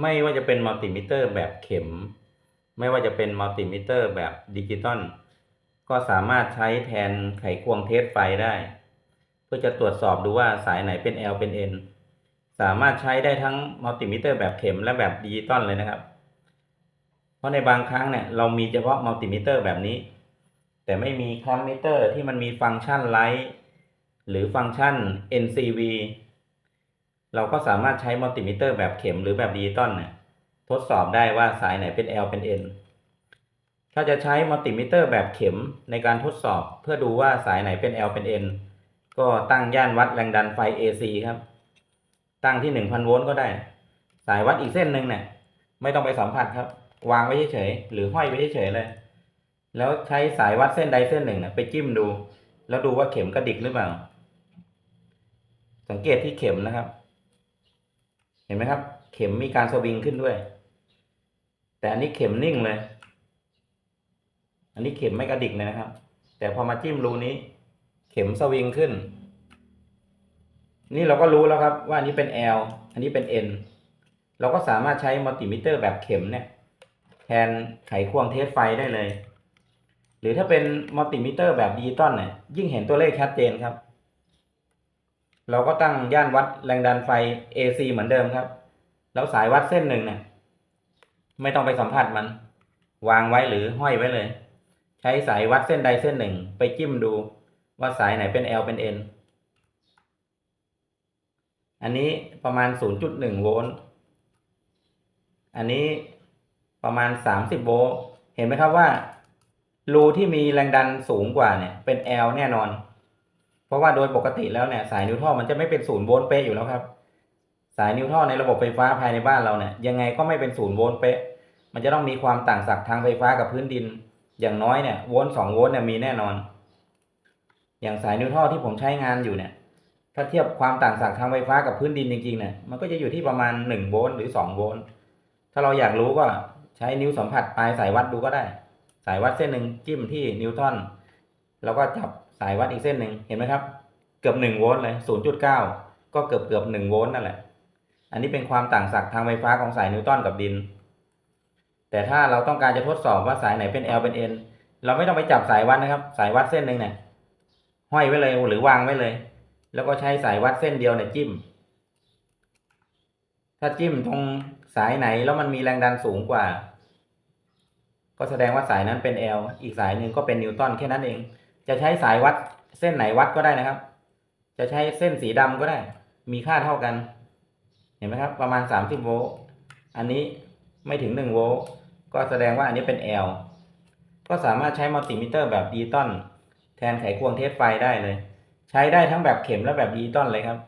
ไม่ว่าจะเป็นมัลติมิเตอร์แบบเข็ม ไม่ว่าจะเป็นมัลติมิเตอร์แบบดิจิตอลก็สามารถใช้แทนไขควงเทสไฟได้ เพื่อจะตรวจสอบดูว่าสายไหนเป็น L เป็น N สามารถใช้ได้ทั้งมัลติมิเตอร์แบบเข็มและแบบดิจิตอลเลยนะครับ เพราะในบางครั้งเนี่ยเรามีเฉพาะมัลติมิเตอร์แบบนี้ แต่ไม่มีคลัมมิเตอร์ที่มันมีฟังก์ชันไลท์หรือฟังก์ชัน NCV เราก็สามารถใช้มัลติมิเตอร์แบบเข็มหรือแบบดิจิตอลเนี่ยทดสอบได้ว่าสายไหนเป็น L เป็น N ถ้าจะใช้มัลติมิเตอร์แบบเข็มในการทดสอบ เพื่อดูว่าสายไหนเป็น L เป็น N ก็ตั้งย่านวัดแรงดันไฟ AC ครับ ตั้งที่ 1000 โวลต์ก็ได้ สายวัดอีกเส้นหนึ่งเนี่ยไม่ต้องไปสัมผัสครับ วางไว้เฉยๆหรือห้อยไว้เฉยๆเลย แล้วใช้สายวัดเส้นใดเส้นหนึ่งนี่ยไปจิ้มดู แล้วดูว่าเข็มกระดิกหรือเปล่า สังเกตที่เข็มนะครับ เห็นไหมครับ เข็มมีการสวิงขึ้นด้วย แต่อันนี้เข็มนิ่งเลย อันนี้เข็มไม่กระดิกเลยนะครับ แต่พอมาจิ้มรูนี้ เข็มสวิงขึ้น นี่เราก็รู้แล้วครับ ว่าอันนี้เป็น L อันนี้เป็น N เราก็สามารถใช้มัลติมิเตอร์แบบเข็มเนี่ย แทนไขควงเทสไฟได้เลย หรือถ้าเป็นมัลติมิเตอร์แบบดิจิตอลเนี่ยยิ่งเห็นตัวเลขชัดเจนครับ เราก็ตั้งย่านวัดแรงดันไฟ AC เหมือนเดิมครับ แล้วสายวัดเส้นหนึ่งเนี่ย ไม่ต้องไปสัมผัสมัน วางไว้หรือห้อยไว้เลย ใช้สายวัดเส้นใดเส้นหนึ่ง ไปจิ้มดูว่าสายไหนเป็น L เป็น N อันนี้ประมาณ 0.1 โวลต์ อันนี้ประมาณ 30 โวลต์ เห็นไหมครับว่ารูที่มีแรงดันสูงกว่าเนี่ยเป็น L แน่นอน เพราะว่าโดยปกติแล้วเนี่ยสายนิวทรอนมันจะไม่เป็นศูนย์โวลต์เป๊ะอยู่แล้วครับ สายนิวทรอนในระบบไฟฟ้าภายในบ้านเราเนี่ยยังไงก็ไม่เป็นศูนย์โวลต์เป๊ะมันจะต้องมีความต่างศักย์ทางไฟฟ้ากับพื้นดิน อย่างน้อยเนี่ยโวลต์สองโวลต์เนี่ยมีแน่นอน อย่างสายนิวทรอนที่ผมใช้งานอยู่เนี่ย ถ้าเทียบความต่างศักย์ทางไฟฟ้ากับพื้นดินจริงๆเนี่ยมันก็จะอยู่ที่ประมาณ1โวลต์หรือ2โวลต์ถ้าเราอยากรู้ก็ใช้นิ้วสัมผัสปลายสายวัดดูก็ได้ สายวัดเส้นหนึ่งจิ้มที่นิวตันแล้วก็จับ สายวัดอีกเส้นหนึ่งเห็นไหมครับ เกือบ1โวลต์เลย 0.9 ก็เกือบเกือบ1โวลต์นั่นแหละ อันนี้เป็นความต่างศักย์ทางไฟฟ้าของสายนิวตันกับดิน แต่ถ้าเราต้องการจะทดสอบว่าสายไหนเป็น L เป็น N เราไม่ต้องไปจับสายวัดนะครับ สายวัดเส้นหนึ่งเนี่ยห้อยไว้เลยหรือวางไว้เลย แล้วก็ใช้สายวัดเส้นเดียวเนี่ยจิ้ม ถ้าจิ้มตรงสายไหนแล้วมันมีแรงดันสูงกว่า ก็แสดงว่าสายนั้นเป็น L อีกสายหนึ่งก็เป็นนิวตันแค่นั้นเอง จะใช้สายวัดเส้นไหนวัดก็ได้นะครับ จะใช้เส้นสีดำก็ได้ มีค่าเท่ากัน เห็นไหมครับ ประมาณ 30 โวลต์อันนี้ไม่ถึง 1 โวลต์ก็แสดงว่าอันนี้เป็น L ก็สามารถใช้มัลติมิเตอร์แบบดิจิตอลแทนไขควงเทสไฟได้เลย ใช้ได้ทั้งแบบเข็มและแบบดิจิตอลเลยครับ